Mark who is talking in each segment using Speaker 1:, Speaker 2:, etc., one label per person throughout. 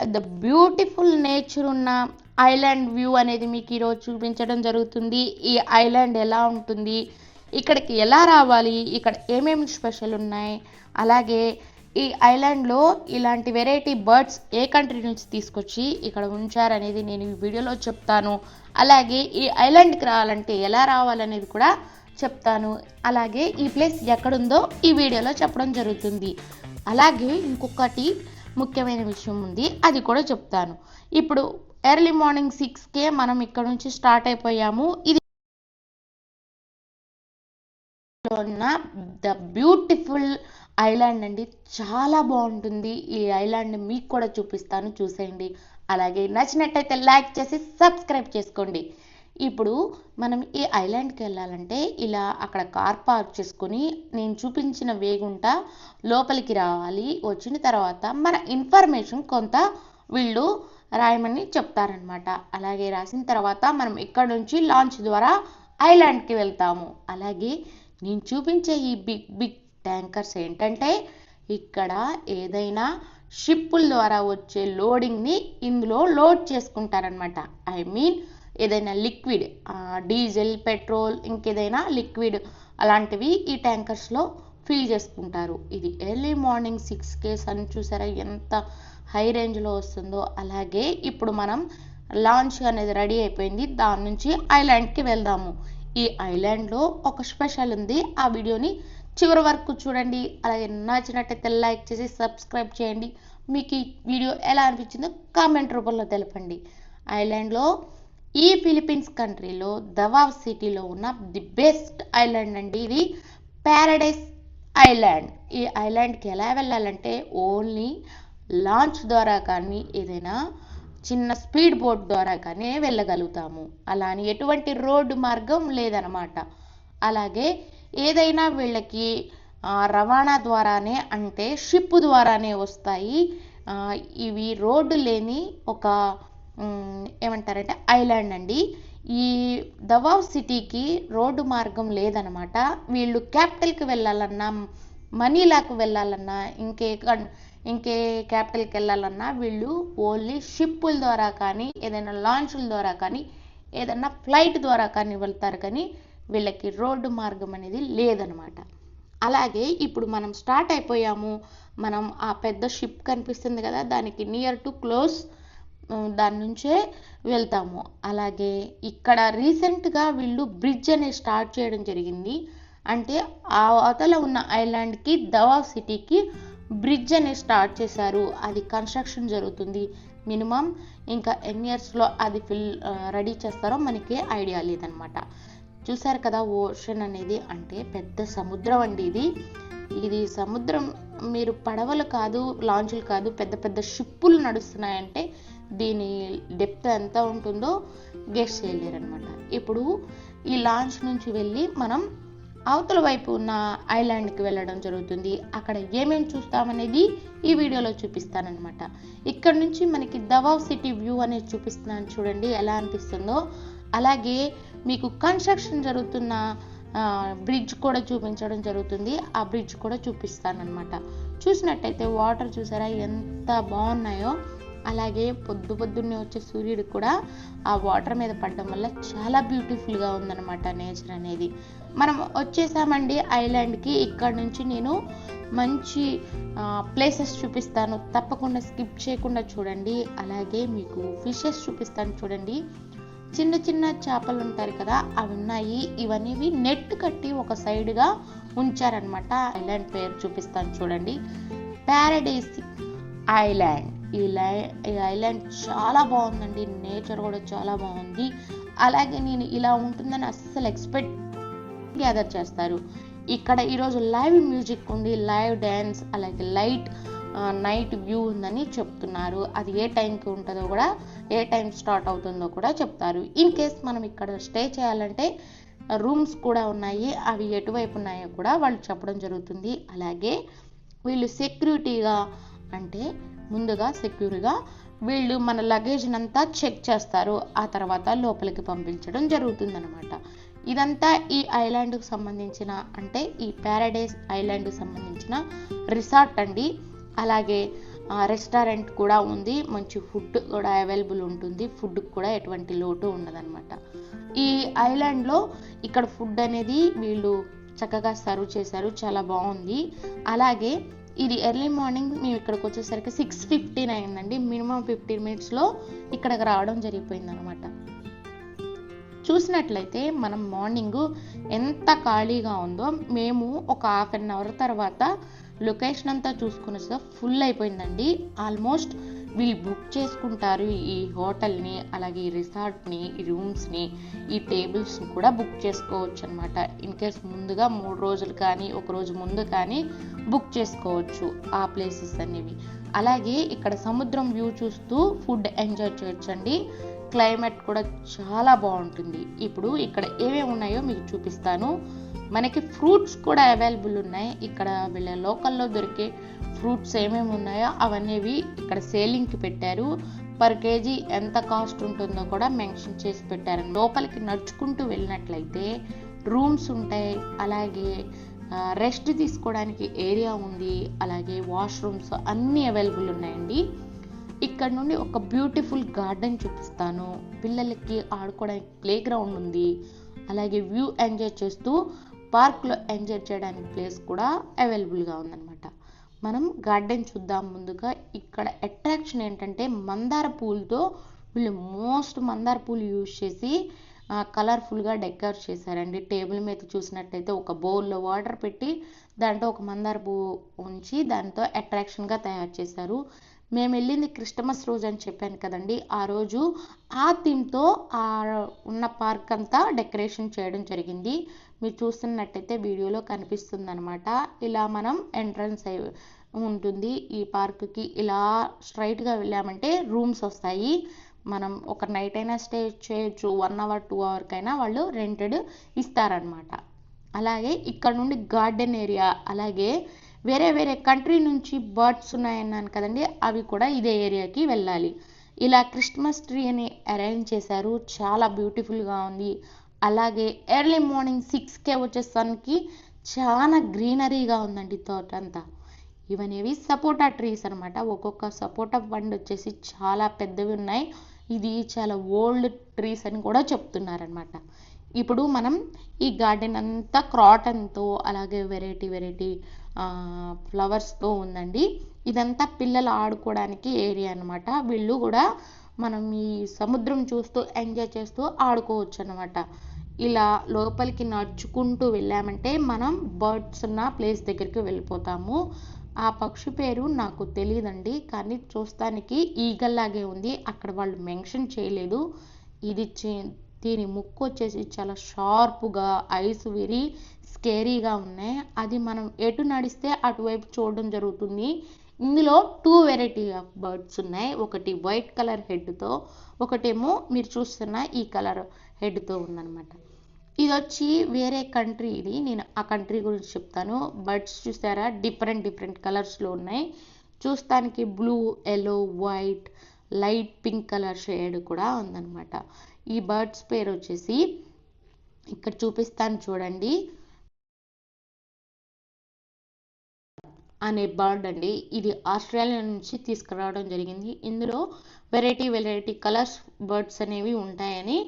Speaker 1: The beautiful nature ఉన్న island view అనేది మీకు ఈరోజు చూపించడం జరుగుతుంది. ఈ ఐలాండ్ ఎలా ఉంటుంది? ఇక్కడికి ఎలా రావాలి? ఇక్కడ ఏమేమి స్పెషల్ ఉన్నాయి? అలాగే ఈ ఐలాండ్లో ఇలాంటి వెరైటీ బర్డ్స్ ఏ కంట్రీ నుంచి తీసుకొచ్చి ఇక్కడ ఉంచారనేది నేను ఈ వీడియోలో చెప్తాను. అలాగే ఈ ఐలాండ్కి రావాలంటే ఎలా రావాలనేది కూడా చెప్తాను. అలాగే ఈ ప్లేస్ ఎక్కడుందో ఈ వీడియోలో చెప్పడం జరుగుతుంది. అలాగే ఇంకొకటి ముఖ్యమైన విషయం ఉంది. అది కూడా చెప్తాను. ఇప్పుడు ఎర్లీ మార్నింగ్ సిక్స్కే మనం ఇక్కడ నుంచి స్టార్ట్ అయిపోయాము. ఇది ఉన్న ద బ్యూటిఫుల్ ఐలాండ్ అండి. చాలా బాగుంటుంది. ఈ ఐలాండ్ మీకు కూడా చూపిస్తాను. చూసేయండి. అలాగే నచ్చినట్టయితే లైక్ చేసి సబ్స్క్రైబ్ చేసుకోండి. ఇప్పుడు మనం ఈ ఐలాండ్కి వెళ్ళాలంటే ఇలా అక్కడ కార్ పార్క్ చేసుకొని నేను చూపించిన వేగుంట లోపలికి రావాలి. వచ్చిన తర్వాత మన ఇన్ఫర్మేషన్ కొంత వీళ్ళు రాయమని చెప్తారనమాట అలాగే రాసిన తర్వాత మనం ఇక్కడ నుంచి లాంచ్ ద్వారా ఐలాండ్కి వెళ్తాము. అలాగే నేను చూపించే ఈ బిగ్ బిగ్ ట్యాంకర్స్ ఏంటంటే ఇక్కడ ఏదైనా షిప్పుల ద్వారా వచ్చే లోడింగ్ని ఇందులో లోడ్ చేసుకుంటారనమాట ఐ మీన్ ఏదైనా లిక్విడ్ డీజిల్ పెట్రోల్ ఇంకేదైనా లిక్విడ్ అలాంటివి ఈ ట్యాంకర్స్లో ఫిల్ చేసుకుంటారు. ఇది ఎర్లీ మార్నింగ్ సిక్స్కే సన్ చూసారా ఎంత హై రేంజ్లో వస్తుందో. అలాగే ఇప్పుడు మనం లాంచ్ అనేది రెడీ అయిపోయింది. దాని నుంచి ఐలాండ్కి వెళ్దాము. ఈ ఐలాండ్లో ఒక స్పెషల్ ఉంది. ఆ వీడియోని చివరి వరకు చూడండి. అలాగే నచ్చినట్టయితే లైక్ చేసి సబ్స్క్రైబ్ చేయండి. మీకు ఈ వీడియో ఎలా అనిపించిందో కామెంట్ రూపంలో తెలపండి. ఐలాండ్లో ఈ ఫిలిప్పీన్స్ కంట్రీలో దవావ్ సిటీలో ఉన్న ది బెస్ట్ ఐలాండ్ అండి ఇది. Paradise island. ఈ ఐలాండ్కి ఎలా వెళ్ళాలంటే ఓన్లీ లాంచ్ ద్వారా కానీ ఏదైనా చిన్న స్పీడ్ బోట్ ద్వారా కానీ వెళ్ళగలుగుతాము. అలా అని ఎటువంటి రోడ్డు మార్గం లేదనమాట అలాగే ఏదైనా వీళ్ళకి రవాణా ద్వారానే అంటే షిప్ ద్వారానే వస్తాయి. ఇవి రోడ్డు లేని ఒక ఏమంటారంటే ఐలాండ్ అండి. ఈ దవావ్ సిటీకి రోడ్డు మార్గం లేదనమాట. వీళ్ళు క్యాపిటల్కి వెళ్ళాలన్నా మనీలాకు వెళ్ళాలన్నా ఇంకే ఇంకే క్యాపిటల్కి వెళ్ళాలన్నా వీళ్ళు ఓన్లీ షిప్పుల ద్వారా కానీ ఏదైనా లాంచ్ల ద్వారా కానీ ఏదైనా ఫ్లైట్ ద్వారా కానీ వెళ్తారు కానీ వీళ్ళకి రోడ్డు మార్గం అనేది లేదనమాట. అలాగే ఇప్పుడు మనం స్టార్ట్ అయిపోయాము. మనం ఆ పెద్ద షిప్ కనిపిస్తుంది కదా దానికి నియర్ టు క్లోజ్ దాని నుంచే వెళ్తాము. అలాగే ఇక్కడ రీసెంట్గా వీళ్ళు బ్రిడ్జ్ అనేది స్టార్ట్ చేయడం జరిగింది. అంటే ఆ అవతల ఉన్న ఐలాండ్కి దవా సిటీకి బ్రిడ్జ్ అనేది స్టార్ట్ చేశారు. అది కన్స్ట్రక్షన్ జరుగుతుంది మినిమం. ఇంకా ఎన్ని ఇయర్స్లో అది ఫిల్ రెడీ చేస్తారో మనకి ఐడియా లేదనమాట. చూసారు కదా ఓషన్ అనేది అంటే పెద్ద సముద్రం అండి ఇది. ఇది సముద్రం మీరు పడవలు కాదు లాంచ్లు కాదు పెద్ద పెద్ద షిప్పులు నడుస్తున్నాయంటే దీని డెప్త్ ఎంత ఉంటుందో గెస్ట్ చేయలేరు అనమాట ఇప్పుడు ఈ లాంచ్ నుంచి వెళ్ళి మనం అవతల వైపు ఉన్న ఐలాండ్కి వెళ్ళడం జరుగుతుంది. అక్కడ ఏమేమి చూస్తామనేది ఈ వీడియోలో చూపిస్తానన్నమాట. ఇక్కడ నుంచి మనకి దవావ్ సిటీ వ్యూ అనేది చూపిస్తున్నాను చూడండి ఎలా అనిపిస్తుందో. అలాగే మీకు కన్స్ట్రక్షన్ జరుగుతున్న బ్రిడ్జ్ కూడా చూపించడం జరుగుతుంది. ఆ బ్రిడ్జ్ కూడా చూపిస్తానన్నమాట. చూసినట్టయితే వాటర్ చూసారా ఎంత బాగున్నాయో. అలాగే పొద్దు పొద్దున్నే వచ్చే సూర్యుడు కూడా ఆ వాటర్ మీద పడడం వల్ల చాలా బ్యూటిఫుల్గా ఉందన్నమాట నేచర్ అనేది. మనం వచ్చేసామండి ఐలాండ్కి. ఇక్కడ నుంచి నేను మంచి ప్లేసెస్ చూపిస్తాను. తప్పకుండా స్కిప్ చేయకుండా చూడండి. అలాగే మీకు ఫిషెస్ చూపిస్తాను చూడండి. చిన్న చిన్న చేపలు ఉంటారు కదా అవి ఉన్నాయి. ఇవన్నీ నెట్ కట్టి ఒక సైడ్గా ఉంచారనమాట ఐలాండ్ పేరు చూపిస్తాను చూడండి. Paradise island. ఈ లై ఈ ఐలాండ్ చాలా బాగుందండి. నేచర్ కూడా చాలా బాగుంది. అలాగే నేను ఇలా ఉంటుందని అస్సలు ఎక్స్పెక్ట్ గ్యాదర్ చేస్తారు. ఇక్కడ ఈరోజు లైవ్ మ్యూజిక్ ఉంది. లైవ్ డ్యాన్స్ అలాగే లైట్ నైట్ వ్యూ ఉందని చెప్తున్నారు. అది ఏ టైంకి ఉంటుందో కూడా ఏ టైం స్టార్ట్ అవుతుందో కూడా చెప్తారు. ఇన్ కేస్ మనం ఇక్కడ స్టే చేయాలంటే రూమ్స్ కూడా ఉన్నాయి. అవి ఎటువైపు ఉన్నాయో కూడా వాళ్ళు చెప్పడం జరుగుతుంది. అలాగే వీళ్ళు సెక్యూరిటీగా అంటే ముందుగా సెక్యూర్గా వీళ్ళు మన లగేజ్ అంతా చెక్ చేస్తారు. ఆ తర్వాత లోపలికి పంపించడం జరుగుతుందనమాట ఇదంతా ఈ ఐలాండ్కు సంబంధించిన అంటే ఈ ప్యారడైజ్ ఐలాండ్కు సంబంధించిన రిసార్ట్ అండి. అలాగే రెస్టారెంట్ కూడా ఉంది. మంచి ఫుడ్ కూడా అవైలబుల్ ఉంటుంది. ఫుడ్కి కూడా ఎటువంటి లోటు ఉండదన్నమాట. ఈ ఐలాండ్లో ఇక్కడ ఫుడ్ అనేది వీళ్ళు చక్కగా సర్వ్ చేశారు. చాలా బాగుంది. అలాగే ఇది ఎర్లీ మార్నింగ్ మేము ఇక్కడికి వచ్చేసరికి సిక్స్ ఫిఫ్టీన్ అయిందండి మినిమం ఫిఫ్టీన్ మినిట్స్లో ఇక్కడికి రావడం జరిగిపోయింది అనమాట చూసినట్లయితే మనం మార్నింగ్ ఎంత ఖాళీగా ఉందో మేము ఒక హాఫ్ అన్ అవర్ తర్వాత లొకేషన్ అంతా చూసుకుని ఫుల్ అయిపోయిందండి. ఆల్మోస్ట్ వీళ్ళు బుక్ చేసుకుంటారు ఈ హోటల్ని అలాగే ఈ రిసార్ట్ని ఈ రూమ్స్ని ఈ టేబుల్స్ని కూడా బుక్ చేసుకోవచ్చు అనమాట ఇన్ కేస్ ముందుగా మూడు రోజులు కానీ ఒక రోజు ముందు కానీ బుక్ చేసుకోవచ్చు ఆ ప్లేసెస్ అనేవి. అలాగే ఇక్కడ సముద్రం వ్యూ చూస్తూ ఫుడ్ ఎంజాయ్ చేయొచ్చండి క్లైమేట్ కూడా చాలా బాగుంటుంది. ఇప్పుడు ఇక్కడ ఏమేమి ఉన్నాయో మీకు చూపిస్తాను. మనకి ఫ్రూట్స్ కూడా అవైలబుల్ ఉన్నాయి. ఇక్కడ వీళ్ళ లోకల్లో దొరికే ఫ్రూట్స్ ఏమేమి ఉన్నాయో అవన్నీ ఇక్కడ సేలింగ్కి పెట్టారు. పర్ కేజీ ఎంత కాస్ట్ ఉంటుందో కూడా మెన్షన్ చేసి పెట్టారు లోపలికి నడుచుకుంటూ వెళ్ళినట్లయితే రూమ్స్ ఉంటాయి. అలాగే రెస్ట్ తీసుకోవడానికి ఏరియా ఉంది. అలాగే వాష్రూమ్స్ అన్నీ అవైలబుల్ ఉన్నాయండి. ఇక్కడ నుండి ఒక బ్యూటిఫుల్ గార్డెన్ చూపిస్తాను. పిల్లలకి ఆడుకోవడానికి ప్లే గ్రౌండ్ ఉంది. అలాగే వ్యూ ఎంజాయ్ చేస్తూ పార్క్లో ఎంజాయ్ చేయడానికి ప్లేస్ కూడా అవైలబుల్గా ఉందన్నమాట. మనం గార్డెన్ చూద్దాం ముందుగా. ఇక్కడ అట్రాక్షన్ ఏంటంటే మందార పూలతో వీళ్ళు మోస్ట్ మందార పూలు యూజ్ చేసి కలర్ఫుల్గా డెకరేట్ చేశారండి. టేబుల్ మీద చూసినట్టయితే ఒక బౌల్లో వాటర్ పెట్టి దాంట్లో ఒక మందార పువ్వు ఉంచి దాంతో అట్రాక్షన్గా తయారు చేశారు. మేము వెళ్ళింది క్రిస్టమస్ రోజు అని చెప్పాను కదండి. ఆ రోజు ఆ థీమ్తో ఆ ఉన్న పార్క్ అంతా డెకరేషన్ చేయడం జరిగింది. మీరు చూస్తున్నట్టయితే వీడియోలో కనిపిస్తుంది అనమాట ఇలా మనం ఎంట్రన్స్ అయి ఉంటుంది. ఈ పార్క్కి ఇలా స్ట్రైట్గా వెళ్ళామంటే రూమ్స్ వస్తాయి. మనం ఒక నైట్ అయినా స్టే చేయొచ్చు. వన్ అవర్ టూ అవర్కైనా వాళ్ళు రెంటెడ్ ఇస్తారనమాట అలాగే ఇక్కడ నుండి గార్డెన్ ఏరియా అలాగే వేరే వేరే కంట్రీ నుంచి బర్డ్స్ ఉన్నాయన్నాను కదండి అవి కూడా ఇదే ఏరియాకి వెళ్ళాలి. ఇలా క్రిస్మస్ ట్రీ అని అరేంజ్ చేశారు. చాలా బ్యూటిఫుల్గా ఉంది. అలాగే ఎర్లీ మార్నింగ్ సిక్స్కే వచ్చేసరికి చాలా గ్రీనరీగా ఉందండి తోట అంతా. ఇవనేవి సపోటా ట్రీస్ అనమాట ఒక్కొక్క సపోటా పండు వచ్చేసి చాలా పెద్దవి ఉన్నాయి. ఇది చాలా ఓల్డ్ ట్రీస్ అని కూడా చెప్తున్నారనమాట ఇప్పుడు మనం ఈ గార్డెన్ అంతా క్రాటన్తో అలాగే వెరైటీ వెరైటీ ఫ్లవర్స్తో ఉందండి. ఇదంతా పిల్లలు ఆడుకోవడానికి ఏరియా అనమాట వీళ్ళు కూడా మనం ఈ సముద్రం చూస్తూ ఎంజాయ్ చేస్తూ ఆడుకోవచ్చు అనమాట ఇలా లోపలికి నడుచుకుంటూ వెళ్ళామంటే మనం బర్డ్స్ ఉన్న ప్లేస్ దగ్గరికి వెళ్ళిపోతాము. ఆ పక్షి పేరు నాకు తెలియదండి కానీ చూస్తానికి ఈగల్లాగే ఉంది. అక్కడ వాళ్ళు మెన్షన్ చేయలేదు. ఇది దీని ముక్కు వచ్చేసి చాలా షార్ప్గా ఐస్ వెరీ స్కేరీగా ఉన్నాయి. అది మనం ఎటు నడిస్తే అటువైపు చూడడం జరుగుతుంది. ఇందులో టూ వెరైటీ ఆఫ్ బర్డ్స్ ఉన్నాయి. ఒకటి వైట్ కలర్ హెడ్తో ఒకటేమో మీరు చూస్తున్న ఈ కలర్ హెడ్తో ఉందన్నమాట. ఇది వచ్చి వేరే కంట్రీ ఇది. నేను ఆ కంట్రీ గురించి చెప్తాను. బర్డ్స్ చూసారా డిఫరెంట్ డిఫరెంట్ కలర్స్లో ఉన్నాయి. చూస్తానికి blue yellow white light pink colour shade కూడా ఉందన్నమాట. ఈ బర్డ్స్ పేరు వచ్చేసి ఇక్కడ చూపిస్తాను చూడండి. అనే బర్డ్ అండి. ఇది ఆస్ట్రేలియా నుంచి తీసుకురావడం జరిగింది. ఇందులో వెరైటీ వెరైటీ కలర్స్ బర్డ్స్ అనేవి ఉంటాయని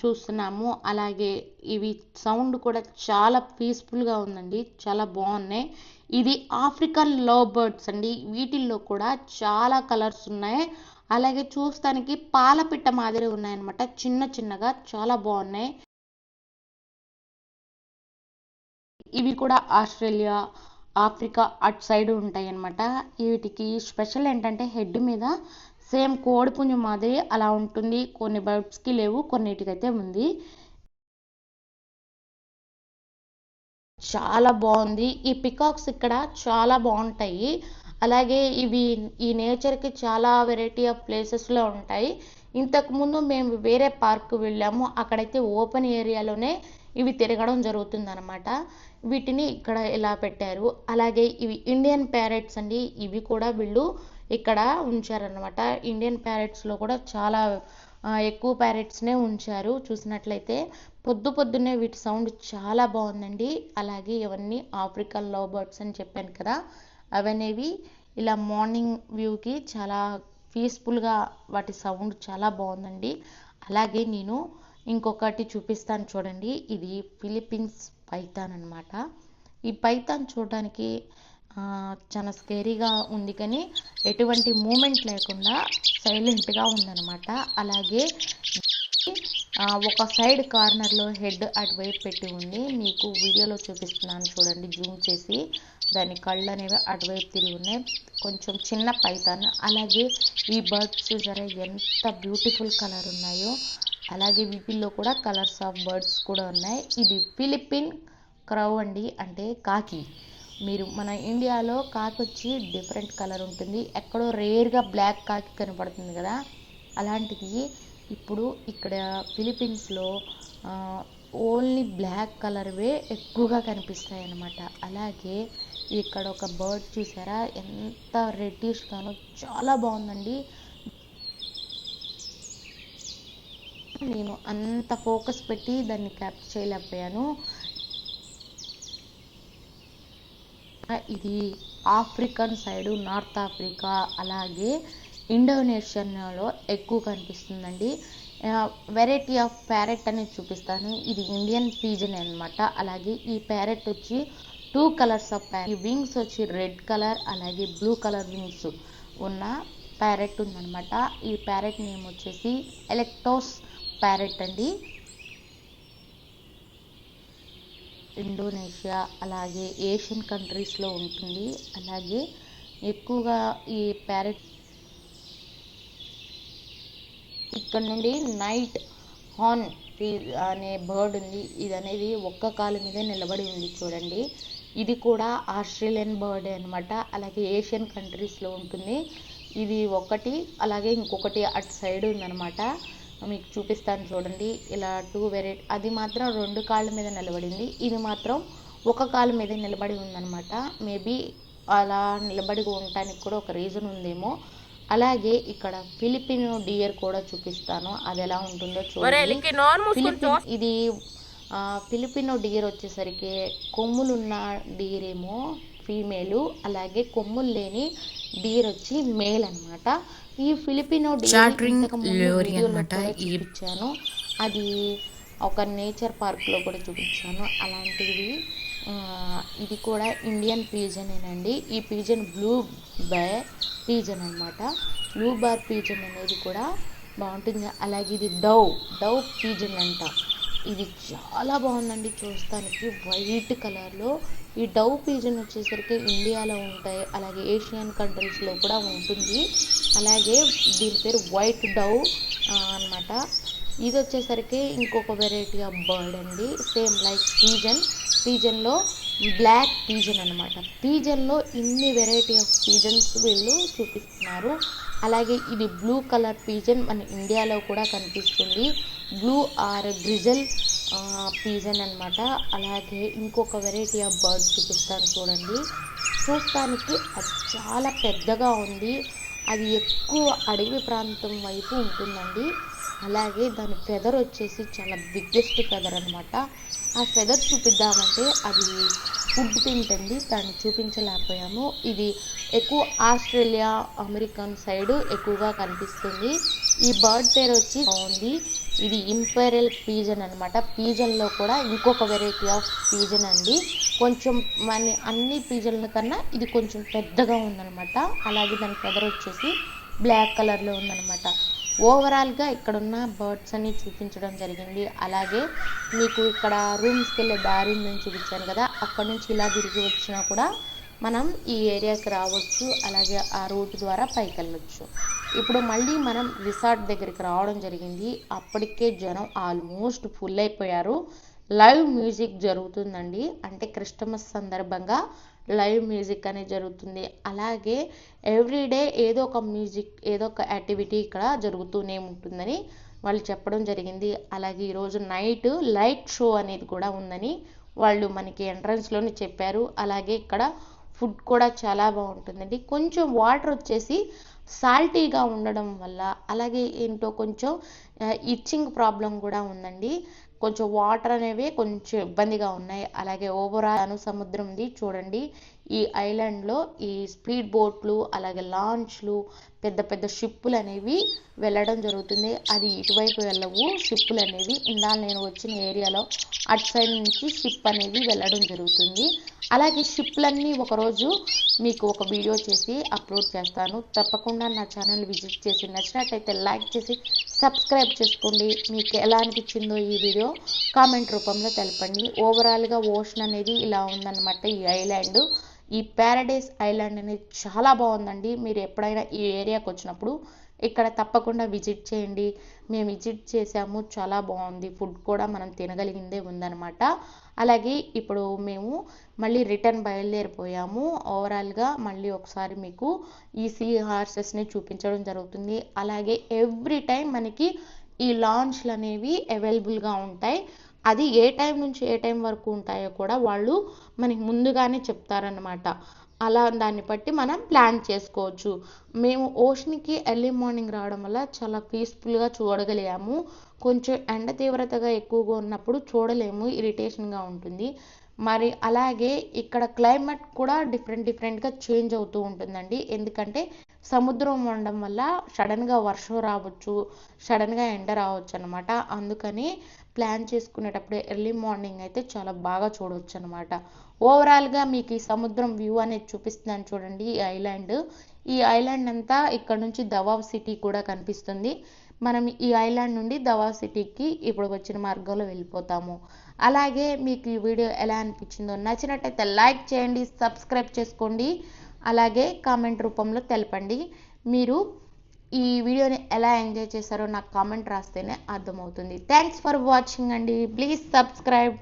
Speaker 1: చూస్తున్నాము. అలాగే ఇవి సౌండ్ కూడా చాలా పీస్ఫుల్గా ఉందండి. చాలా బాగున్నాయి. ఇది ఆఫ్రికన్ లవ్ బర్డ్స్ అండి. వీటిల్లో కూడా చాలా కలర్స్ ఉన్నాయి. అలాగే చూస్తానికి పాలపిట్ట మాదిరి ఉన్నాయన్నమాట. చిన్న చిన్నగా చాలా బాగున్నాయి. ఇవి కూడా ఆస్ట్రేలియా ఆఫ్రికా అటు సైడ్ ఉంటాయి అనమాట వీటికి స్పెషల్ ఏంటంటే హెడ్ మీద సేమ్ కోడిపుంజు మాదిరి అలా ఉంటుంది. కొన్ని బర్డ్స్కి లేవు కొన్నిటికైతే ఉంది. చాలా బాగుంది. ఈ పికాక్స్ ఇక్కడ చాలా బాగుంటాయి. అలాగే ఇవి ఈ నేచర్కి చాలా వెరైటీ ఆఫ్ ప్లేసెస్లో ఉంటాయి. ఇంతకుముందు మేము వేరే పార్క్ వెళ్ళాము. అక్కడైతే ఓపెన్ ఏరియాలోనే ఇవి తిరగడం జరుగుతుంది అనమాట వీటిని ఇక్కడ ఇలా పెట్టారు. అలాగే ఇవి ఇండియన్ ప్యారెట్స్ అండి. ఇవి కూడా వీళ్ళు ఇక్కడ ఉంచారనమాట ఇండియన్ ప్యారెట్స్లో కూడా చాలా ఎక్కువ ప్యారెట్స్నే ఉంచారు. చూసినట్లయితే పొద్దు పొద్దున్నే వీటి సౌండ్ చాలా బాగుందండి. అలాగే ఇవన్నీ ఆఫ్రికన్ లవ్ బర్డ్స్ అని చెప్పాను కదా. అవనేవి ఇలా మార్నింగ్ వ్యూకి చాలా పీస్ఫుల్గా వాటి సౌండ్ చాలా బాగుందండి. అలాగే నేను ఇంకొకటి చూపిస్తాను చూడండి. ఇది ఫిలిప్పీన్స్ పైథాన్ అనమాట ఈ పైథాన్ చూడడానికి చాలా స్కేరీగా ఉంది కానీ ఎటువంటి మూమెంట్ లేకుండా సైలెంట్గా ఉందన్నమాట. అలాగే ఒక సైడ్ కార్నర్లో హెడ్ అటువైపు పెట్టి ఉంది. మీకు వీడియోలో చూపిస్తున్నాను చూడండి జూమ్ చేసి. దాని కళ్ళు అనేవి అటువైపు తిరిగి ఉన్నాయి. కొంచెం చిన్న పైతాన్ అలాగే ఈ బర్డ్స్ చూసారా ఎంత బ్యూటిఫుల్ కలర్ ఉన్నాయో అలాగే వీటిల్లో కూడా కలర్స్ ఆఫ్ బర్డ్స్ కూడా ఉన్నాయి. ఇది ఫిలిపిన్ క్రౌ అండి అంటే కాకి. మీరు మన ఇండియాలో కాకి వచ్చి డిఫరెంట్ కలర్ ఉంటుంది. ఎక్కడో రేర్గా బ్లాక్ కాకి కనపడుతుంది కదా. అలాంటిది ఇప్పుడు ఇక్కడ ఫిలిపీన్స్లో ఓన్లీ బ్లాక్ కలర్వే ఎక్కువగా కనిపిస్తాయి అన్నమాట అలాగే ఇక్కడ ఒక బర్డ్ చూసారా? ఎంత రెడ్డిష్గానో చాలా బాగుందండి. నేను అంత ఫోకస్ పెట్టి దాన్ని క్యాప్చర్ చేయలేకపోయాను. ఇది ఆఫ్రికన్ సైడు నార్త్ ఆఫ్రికా అలాగే ఇండోనేషియాలో ఎక్కువ కనిపిస్తుందండి. వెరైటీ ఆఫ్ ప్యారెట్ అనేది చూపిస్తాను. ఇది ఇండియన్ పీజన్ అన్నమాట. అలాగే ఈ ప్యారెట్ వచ్చి టూ కలర్స్ ఆఫ్ ప్యారెట్. ఈ వింగ్స్ వచ్చి రెడ్ కలర్ అలాగే బ్లూ కలర్ వింగ్స్ ఉన్న ప్యారెట్ ఉందన్నమాట. ఈ ప్యారెట్ నేమ్ వచ్చేసి ఎలెక్టోస్ ప్యారెట్ అండి. ఇండోనేషియా అలాగే ఏషియన్ కంట్రీస్లో ఉంటుంది. అలాగే ఎక్కువగా ఈ ప్యారెట్ ఇక్కడ నుండి నైట్ హార్న్ అనే బర్డ్ ఉంది. ఇది అనేది ఒక్క కాలు మీదే నిలబడి ఉంది చూడండి. ఇది కూడా ఆస్ట్రేలియన్ బర్డే అనమాట అలాగే ఏషియన్ కంట్రీస్లో ఉంటుంది. ఇది ఒకటి అలాగే ఇంకొకటి అటు సైడ్ ఉందన్నమాట. మీకు చూపిస్తాను చూడండి. ఇలా టూ వెరైటీ అది మాత్రం రెండు కాళ్ళ మీద నిలబడింది. ఇది మాత్రం ఒక కాలు మీద నిలబడి ఉందన్నమాట. మేబీ అలా నిలబడి ఉండటానికి కూడా ఒక రీజన్ ఉందేమో. అలాగే ఇక్కడ ఫిలిపినో డియర్ కూడా చూపిస్తాను. అది ఎలా ఉంటుందో చూడండి. ఇది ఫిలిపినో డియర్ వచ్చేసరికి కొమ్ములున్న డియర్ ఏమో ఫీమేలు అలాగే కొమ్ములు లేని డియర్ వచ్చి మేల్ అన్నమాట. ఈ ఫిలిపినో
Speaker 2: అన్నమాట.
Speaker 1: కూడా
Speaker 2: ఈ-
Speaker 1: చూపించాను. అది ఒక నేచర్ పార్క్లో కూడా చూపించాను. అలాంటిది ఆ, ఇది కూడా ఇండియన్ పీజనేనండి ఈ పీజన్ బ్లూ బేర్ పీజన్ అన్నమాట. బ్లూ బార్ పీజన్ అనేది కూడా బాగుంటుంది. అలాగే ఇది డవ్ డవ్ పీజన్ అంట. ఇది చాలా బాగుందండి చూస్తానికి. వైట్ కలర్లో ఈ డవ్ పీజన్ వచ్చేసరికి ఇండియాలో ఉంటాయి. అలాగే ఏషియన్ కంట్రీస్లో కూడా ఉంటుంది. అలాగే దీని పేరు వైట్ డవ్ అన్నమాట. ఇది వచ్చేసరికి ఇంకొక వెరైటీ ఆఫ్ బర్డ్ అండి. సేమ్ లైక్ పీజన్ పీజన్లో బ్లాక్ పీజన్ అనమాట పీజన్లో ఇన్ని వెరైటీ ఆఫ్ పీజన్స్ వీళ్ళు చూపిస్తున్నారు. అలాగే ఇది బ్లూ కలర్ పీజన్ మన ఇండియాలో కూడా కనిపిస్తుంది. బ్లూ ఆర్ గ్రిజల్ పీజన్ అన్నమాట. అలాగే ఇంకొక వెరైటీ ఆఫ్ బర్డ్ చూపిస్తాను చూడండి. చూడటానికి అది చాలా పెద్దగా ఉంది. అది ఎక్కువ అడవి ప్రాంతం వైపు ఉంటుందండి. అలాగే దాని ఫెదర్ వచ్చేసి చాలా బిగ్గెస్ట్ ఫెదర్ అనమాట ఆ ఫెదర్ చూపిద్దామంటే అది ఫుడ్ తింటుంది. దాన్ని చూపించలేకపోయాము. ఇది ఎక్కువ ఆస్ట్రేలియా అమెరికన్ సైడ్ ఎక్కువగా కనిపిస్తుంది. ఈ బర్డ్ పేరు వచ్చి బాగుంది. ఇది ఇంపీరియల్ పీజన్ అనమాట పీజన్లో కూడా ఇంకొక వెరైటీ ఆఫ్ పీజన్ అండి. కొంచెం మన అన్ని పీజన్ల కన్నా ఇది కొంచెం పెద్దగా ఉందన్నమాట. అలాగే దాని ఫెదర్ వచ్చేసి బ్లాక్ కలర్లో ఉందన్నమాట. ఓవరాల్గా ఇక్కడ ఉన్న బర్డ్స్ అన్ని చూపించడం జరిగింది. అలాగే మీకు ఇక్కడ రూమ్స్కి వెళ్ళే దారి నేను చూపించాను కదా అక్కడ నుంచి ఇలా తిరిగి వచ్చినా కూడా మనం ఈ ఏరియాకి రావచ్చు. అలాగే ఆ రూట్ ద్వారా పైకి వెళ్ళొచ్చు ఇప్పుడు మళ్ళీ మనం రిసార్ట్ దగ్గరికి రావడం జరిగింది. అప్పటికే జనం ఆల్మోస్ట్ ఫుల్ అయిపోయారు. లైవ్ మ్యూజిక్ జరుగుతుందండి. అంటే క్రిస్టమస్ సందర్భంగా లైవ్ మ్యూజిక్ అనేది జరుగుతుంది. అలాగే ఎవ్రీడే ఏదో ఒక మ్యూజిక్ ఏదో ఒక యాక్టివిటీ ఇక్కడ జరుగుతూనే ఉంటుందని వాళ్ళు చెప్పడం జరిగింది. అలాగే ఈరోజు నైట్ లైట్ షో అనేది కూడా ఉందని వాళ్ళు మనకి ఎంట్రన్స్లోనే చెప్పారు. అలాగే ఇక్కడ ఫుడ్ కూడా చాలా బాగుంటుందండి. కొంచెం వాటర్ వచ్చేసి సాల్టీగా ఉండడం వల్ల అలాగే ఏంటో కొంచెం ఇచ్చింగ్ ప్రాబ్లం కూడా ఉందండి. కొంచెం వాటర్ అనేవి కొంచెం ఇబ్బందిగా ఉన్నాయి. అలాగే ఓవరాల్ అను సముద్రం ఉంది చూడండి. ఈ ఐలాండ్లో ఈ స్పీడ్ బోట్లు అలాగే లాంచ్లు పెద్ద పెద్ద షిప్పులు అనేవి వెళ్ళడం జరుగుతుంది. అది ఇటువైపు వెళ్ళవు. షిప్పులు అనేవి ఇందా నేను వచ్చిన ఏరియాలో అటు సైడ్ నుంచి షిప్ అనేది వెళ్ళడం జరుగుతుంది. అలాగే షిప్లన్నీ ఒకరోజు మీకు ఒక వీడియో చేసి అప్లోడ్ చేస్తాను. తప్పకుండా నా ఛానల్ విజిట్ చేసి నచ్చినట్టయితే లైక్ చేసి సబ్స్క్రైబ్ చేసుకోండి. మీకు ఎలా అనిపించిందో ఈ వీడియో కామెంట్ రూపంలో తెలపండి. ఓవరాల్గా ఓషన్ అనేది ఇలా ఉందన్నమాట ఈ ఐలాండ్. ఈ ప్యారడైస్ ఐలాండ్ అనేది చాలా బాగుందండి. మీరు ఎప్పుడైనా ఈ ఏరియాకి వచ్చినప్పుడు ఇక్కడ తప్పకుండా విజిట్ చేయండి. మేము విజిట్ చేసాము. చాలా బాగుంది. ఫుడ్ కూడా మనం తినగలిగిందే ఉందన్నమాట. అలాగే ఇప్పుడు మేము మళ్ళీ రిటర్న్ బయలుదేరిపోయాము. ఓవరాల్గా మళ్ళీ ఒకసారి మీకు ఈ సీ హార్సెస్ని చూపించడం జరుగుతుంది. అలాగే ఎవ్రీ టైం మనకి ఈ లాంచ్లు అనేవి అవైలబుల్గా ఉంటాయి. అది ఏ టైం నుంచి ఏ టైం వరకు ఉంటాయో కూడా వాళ్ళు మనకి ముందుగానే చెప్తారనమాట అలా దాన్ని బట్టి మనం ప్లాన్ చేసుకోవచ్చు. మేము ఓషన్కి ఎర్లీ మార్నింగ్ రావడం వల్ల చాలా పీస్ఫుల్గా చూడగలిగాము. కొంచెం ఎండ తీవ్రతగా ఎక్కువగా ఉన్నప్పుడు చూడలేము. ఇరిటేషన్గా ఉంటుంది. మరి అలాగే ఇక్కడ క్లైమేట్ కూడా డిఫరెంట్ డిఫరెంట్గా చేంజ్ అవుతూ ఉంటుందండి. ఎందుకంటే సముద్రం ఉండడం వల్ల సడన్గా వర్షం రావచ్చు సడన్గా ఎండ రావచ్చు అనమాట అందుకని ప్లాన్ చేసుకునేటప్పుడు ఎర్లీ మార్నింగ్ అయితే చాలా బాగా చూడవచ్చు అనమాట ఓవరాల్గా మీకు ఈ సముద్రం వ్యూ అనేది చూపిస్తున్నాను చూడండి ఈ ఐలాండ్. ఈ ఐలాండ్ అంతా ఇక్కడ నుంచి దవాబ్ సిటీ కూడా కనిపిస్తుంది. మనం ఈ ఐలాండ్ నుండి దవాబ్ సిటీకి ఇప్పుడు వచ్చిన మార్గంలో వెళ్ళిపోతాము. అలాగే మీకు ఈ వీడియో ఎలా అనిపించిందో నచ్చినట్టయితే లైక్ చేయండి సబ్స్క్రైబ్ చేసుకోండి. అలాగే కామెంట్ రూపంలో తెలపండి. మీరు ఈ వీడియోని ఎలా ఎంజాయ్ చేశారో నాకు కామెంట్ రాస్తేనే అర్థమవుతుంది. థ్యాంక్స్ ఫర్ వాచింగ్ అండి. Please subscribe